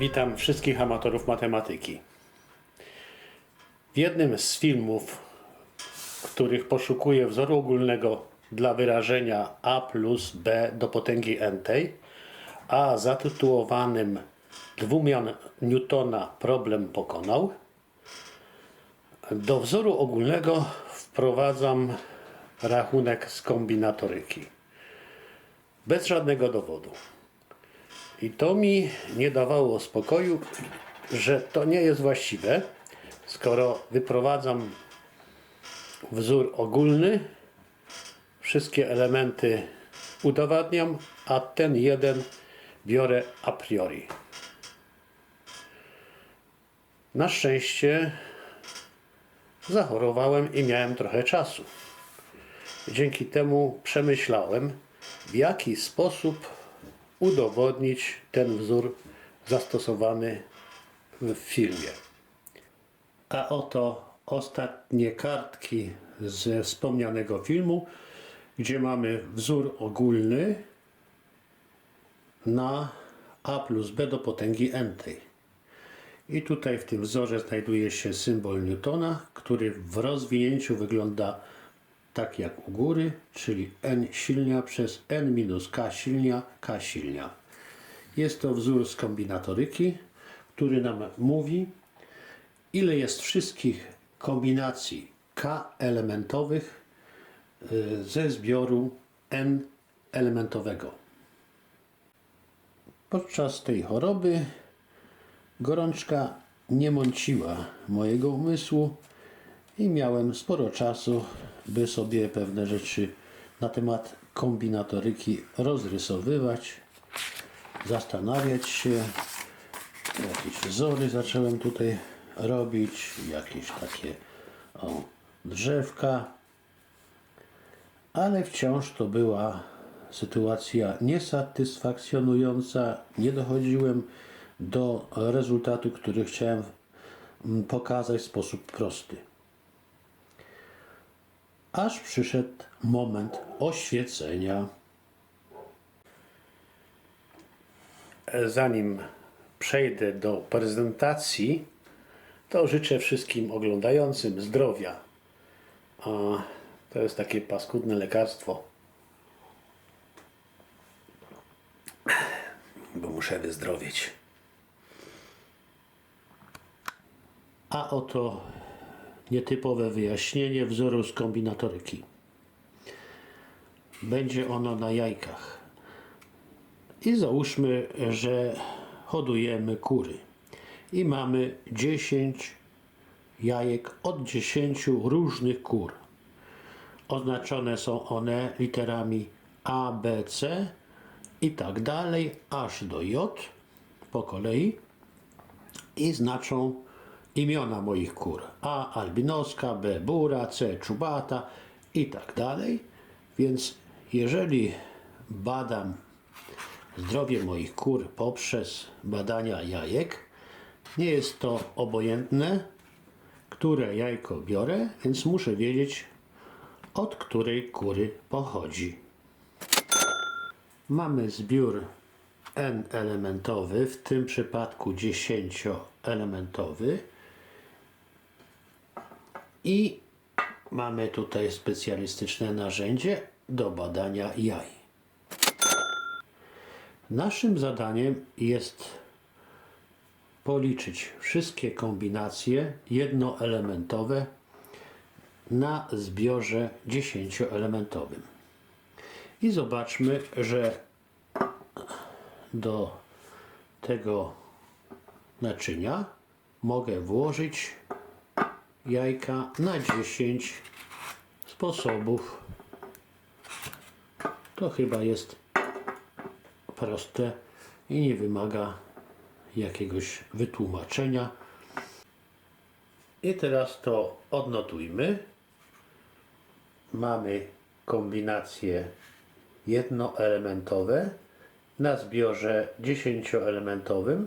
Witam wszystkich amatorów matematyki. W jednym z filmów, w których poszukuję wzoru ogólnego dla wyrażenia a plus b do potęgi n-tej, a zatytułowanym Dwumian Newtona problem pokonał, do wzoru ogólnego wprowadzam rachunek z kombinatoryki. Bez żadnego dowodu. I to mi nie dawało spokoju, że to nie jest właściwe, skoro wyprowadzam wzór ogólny, wszystkie elementy udowadniam, a ten jeden biorę a priori. Na szczęście zachorowałem i miałem trochę czasu. Dzięki temu przemyślałem, w jaki sposób udowodnić ten wzór zastosowany w filmie. A oto ostatnie kartki ze wspomnianego filmu, gdzie mamy wzór ogólny na a plus b do potęgi n. I tutaj w tym wzorze znajduje się symbol Newtona, który w rozwinięciu wygląda tak jak u góry, czyli n silnia przez n minus k silnia, k silnia. Jest to wzór z kombinatoryki, który nam mówi, ile jest wszystkich kombinacji k elementowych y, ze zbioru n elementowego. Podczas tej choroby gorączka nie mąciła mojego umysłu i miałem sporo czasu, by sobie pewne rzeczy na temat kombinatoryki rozrysowywać, zastanawiać się. Jakieś wzory zacząłem tutaj robić, jakieś takie o, drzewka, ale wciąż to była sytuacja niesatysfakcjonująca. Nie dochodziłem do rezultatu, który chciałem pokazać w sposób prosty. Aż przyszedł moment oświecenia. Zanim przejdę do prezentacji, to życzę wszystkim oglądającym zdrowia. A to jest takie paskudne lekarstwo. Bo muszę wyzdrowieć. A oto nietypowe wyjaśnienie wzoru z kombinatoryki. Będzie ono na jajkach. I załóżmy, że hodujemy kury. I mamy 10 jajek od 10 różnych kur. Oznaczone są one literami A, B, C i tak dalej, aż do J po kolei i znaczą imiona moich kur. A albinoska, B bura, C czubata i tak dalej. Więc jeżeli badam zdrowie moich kur poprzez badania jajek, nie jest to obojętne, które jajko biorę, więc muszę wiedzieć, od której kury pochodzi. Mamy zbiór n elementowy, w tym przypadku 10-elementowy. I mamy tutaj specjalistyczne narzędzie do badania jaj. Naszym zadaniem jest policzyć wszystkie kombinacje jednoelementowe na zbiorze 10-elementowym. I zobaczmy, że do tego naczynia mogę włożyć jajka na 10 sposobów. To chyba jest proste i nie wymaga jakiegoś wytłumaczenia. I teraz to odnotujmy. Mamy kombinacje jednoelementowe na zbiorze 10-elementowym.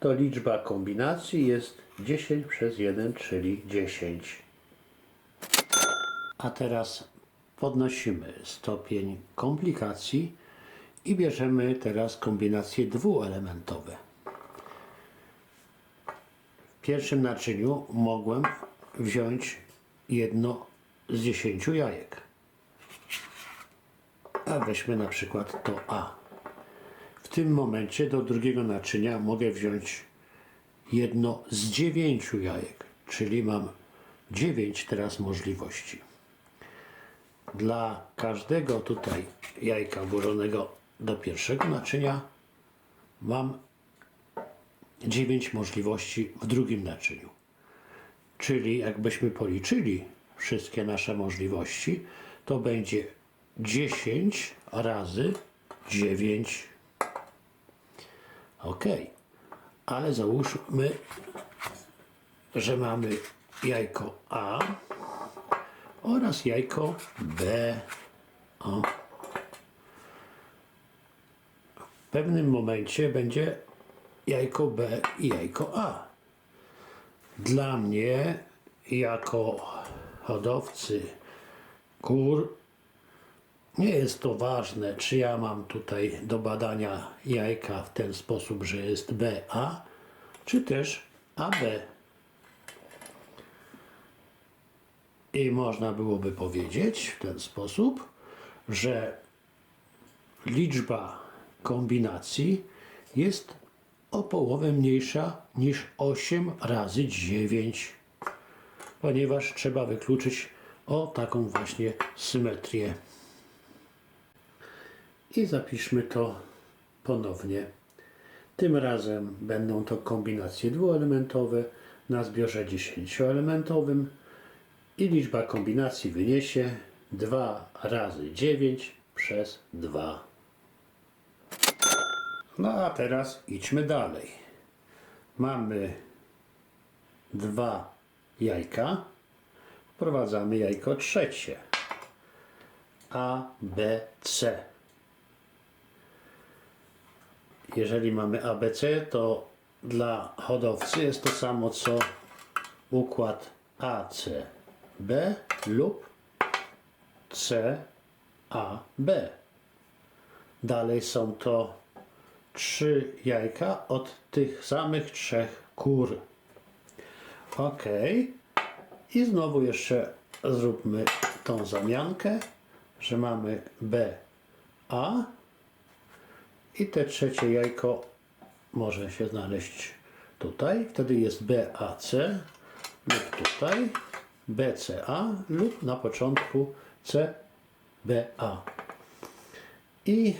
To liczba kombinacji jest 10 przez 1, czyli 10. A teraz podnosimy stopień komplikacji i bierzemy teraz kombinacje dwuelementowe. W pierwszym naczyniu mogłem wziąć jedno z dziesięciu jajek. A weźmy na przykład to A. Tym momencie do drugiego naczynia mogę wziąć jedno z dziewięciu jajek, czyli mam dziewięć teraz możliwości. Dla każdego tutaj jajka włożonego do pierwszego naczynia mam dziewięć możliwości w drugim naczyniu. Czyli jakbyśmy policzyli wszystkie nasze możliwości, to będzie 10 razy 9. Ok, ale załóżmy, że mamy jajko A oraz jajko B. O. W pewnym momencie będzie jajko B i jajko A. Dla mnie, jako hodowcy kur, nie jest to ważne, czy ja mam tutaj do badania jajka w ten sposób, że jest BA, czy też AB. I można byłoby powiedzieć w ten sposób, że liczba kombinacji jest o połowę mniejsza niż 8 razy 9, ponieważ trzeba wykluczyć o taką właśnie symetrię. I zapiszmy to ponownie. Tym razem będą to kombinacje dwuelementowe na zbiorze 10-elementowym i liczba kombinacji wyniesie 2 razy 9 przez 2. No a teraz idźmy dalej. Mamy dwa jajka. Wprowadzamy jajko trzecie. A, B, C. Jeżeli mamy ABC, to dla hodowcy jest to samo co układ AC, B lub C, A, B. Dalej są to trzy jajka od tych samych trzech kur. Ok. I znowu jeszcze zróbmy tą zamiankę, że mamy B, A i te trzecie jajko może się znaleźć tutaj. Wtedy jest BAC lub tutaj BCA lub na początku CBA. I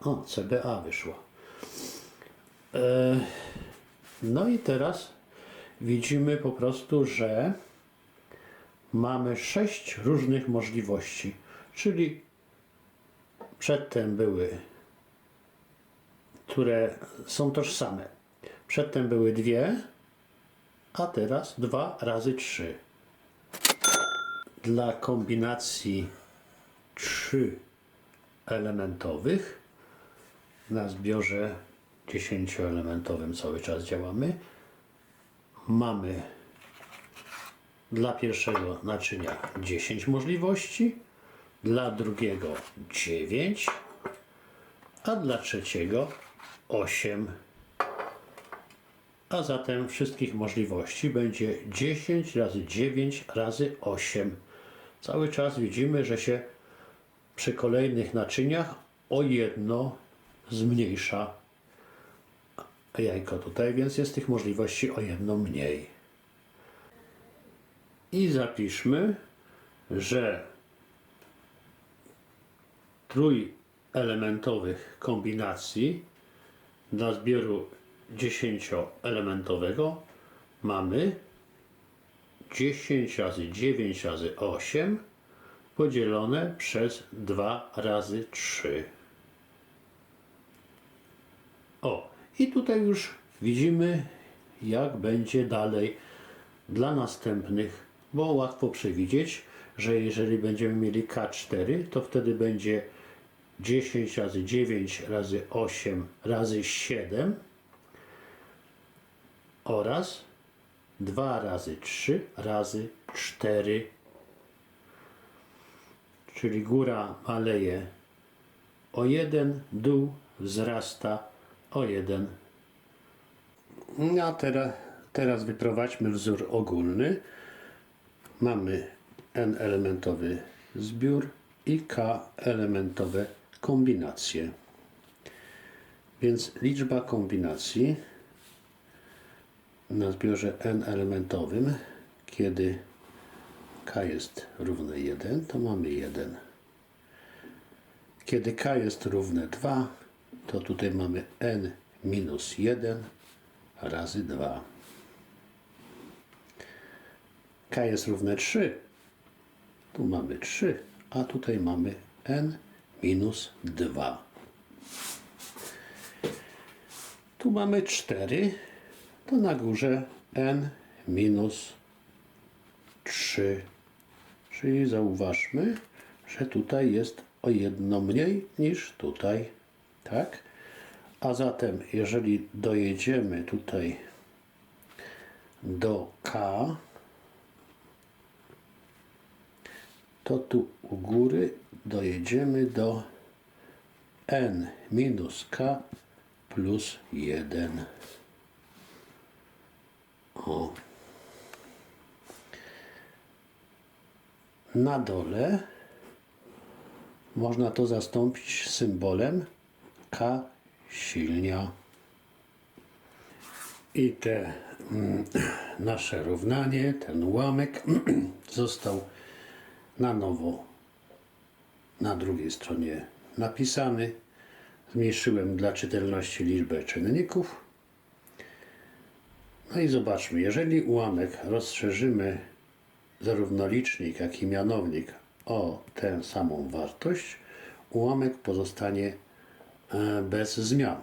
o, CBA wyszło. E, no i teraz widzimy po prostu, że mamy sześć różnych możliwości, czyli przedtem były, które są tożsame. Przedtem były dwie, a teraz dwa razy trzy. Dla kombinacji trzy elementowych na zbiorze 10-elementowym cały czas działamy. Mamy dla pierwszego naczynia 10 możliwości, dla drugiego 9, a dla trzeciego 8. A zatem wszystkich możliwości będzie 10 razy 9 razy 8. Cały czas widzimy, że się przy kolejnych naczyniach o jedno zmniejsza jajko tutaj, więc jest tych możliwości o jedno mniej. I zapiszmy, że trójelementowych kombinacji dla zbioru 10-elementowego mamy 10 razy 9 razy 8 podzielone przez 2 razy 3. O, i tutaj już widzimy, jak będzie dalej dla następnych, bo łatwo przewidzieć, że jeżeli będziemy mieli K4, to wtedy będzie 10 razy 9 razy 8 razy 7 oraz 2 razy 3 razy 4. Czyli góra maleje o 1, dół wzrasta o 1. No a teraz, teraz wyprowadźmy wzór ogólny. Mamy n elementowy zbiór i k elementowe kombinacje. Więc liczba kombinacji na zbiorze n elementowym, kiedy k jest równe 1, to mamy 1. Kiedy k jest równe 2, to tutaj mamy n minus 1 razy 2. k jest równe 3, tu mamy 3, a tutaj mamy n minus 2. Tu mamy 4, to na górze n minus 3. Czyli zauważmy, że tutaj jest o jedno mniej niż tutaj. Tak? A zatem, jeżeli dojedziemy tutaj do k, to tu u góry dojedziemy do n minus k plus 1. O. Na dole można to zastąpić symbolem K silnia. I te mm, nasze równanie, ten ułamek został na nowo na drugiej stronie napisany. Zmniejszyłem dla czytelności liczbę czynników. No i zobaczmy, jeżeli ułamek rozszerzymy zarówno licznik, jak i mianownik o tę samą wartość, ułamek pozostanie e, bez zmian.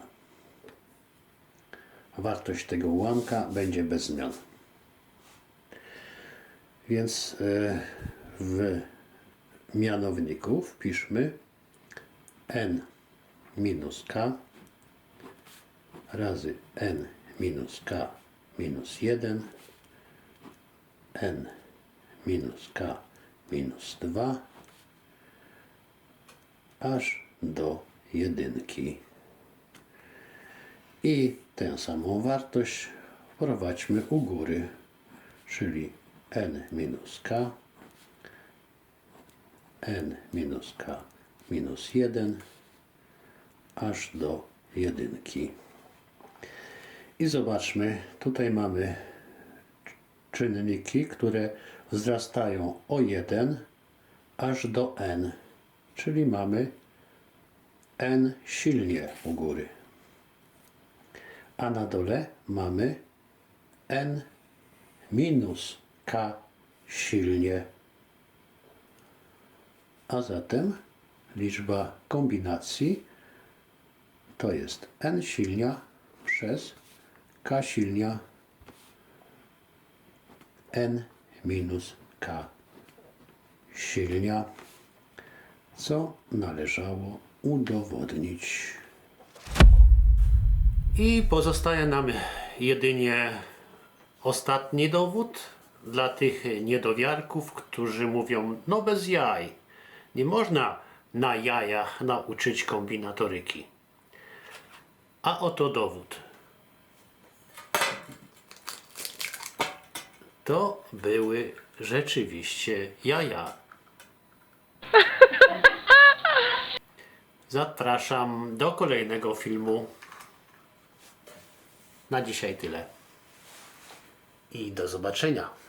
Wartość tego ułamka będzie bez zmian. Więc e, w mianowniku wpiszmy n minus k razy n minus k minus 1 n minus k minus 2 aż do jedynki. I tę samą wartość wprowadźmy u góry, czyli n minus k, n minus k minus 1 aż do jedynki. I zobaczmy, tutaj mamy czynniki, które wzrastają o 1 aż do n, czyli mamy n silnie u góry. A na dole mamy n minus k silnie. A zatem liczba kombinacji to jest n silnia przez k silnia n minus k silnia, co należało udowodnić. I pozostaje nam jedynie ostatni dowód dla tych niedowiarków, którzy mówią, no bez jaj. Nie można na jajach nauczyć kombinatoryki. A oto dowód. To były rzeczywiście jaja. Zapraszam do kolejnego filmu. Na dzisiaj tyle. I do zobaczenia.